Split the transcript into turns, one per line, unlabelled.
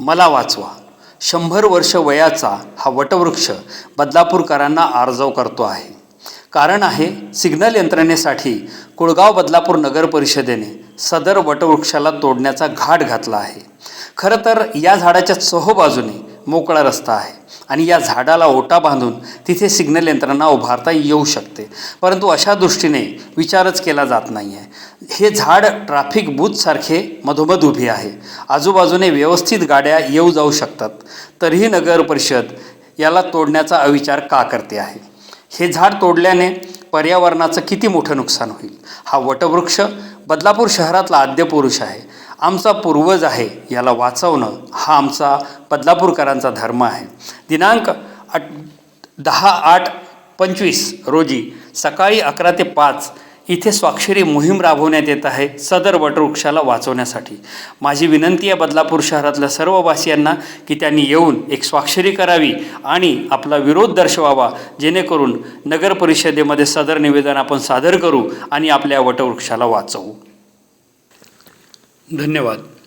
मला वाचवा. शंभर वर्ष वयाचा हा वटवृक्ष बदलापूरकरांना आर्जव करतो आहे. कारण आहे सिग्नल यंत्रणेसाठी कुळगाव बदलापूर नगर परिषदेने सदर वटवृक्षाला तोडण्याचा घाट घातला आहे. खरं तर या झाडाच्या चोहोबाजूने मोकळा रस्ता आहे. आणि या झाडाला ओटा बांधून तिथे सिग्नल यंत्रणा उभारता येऊ शकते. परंतु अशा दृष्टीने विचारच केला जात नाही आहे हे झाड ट्रॅफिक बूथसारखे मधोमध उभे आहे. आजूबाजूने व्यवस्थित गाड्या येऊ जाऊ शकतात. तरीही नगर परिषद याला तोडण्याचा अविचार का करते आहे? हे झाड तोडल्याने पर्यावरणाचं किती मोठं नुकसान होईल? हा वटवृक्ष बदलापूर शहरातला आद्य पुरुष आहे. आमचा पूर्वज आहे याला वाचवणं हा आमचा बदलापूरकरांचा धर्म आहे. दिनांक आठ दहा आठ पंचवीस रोजी सकाळी अकरा ते पाच इथे स्वाक्षरी मोहीम राबवण्यात येत आहे सदर वटवृक्षाला वाचवण्यासाठी. माझी विनंती आहे बदलापूर शहरातल्या सर्व वासियांना की त्यांनी येऊन एक स्वाक्षरी करावी आणि आपला विरोध दर्शवावा जेणेकरून नगर परिषदेमध्ये सदर निवेदन आपण सादर करू आणि आपल्या वटवृक्षाला वाचवू. धन्यवाद.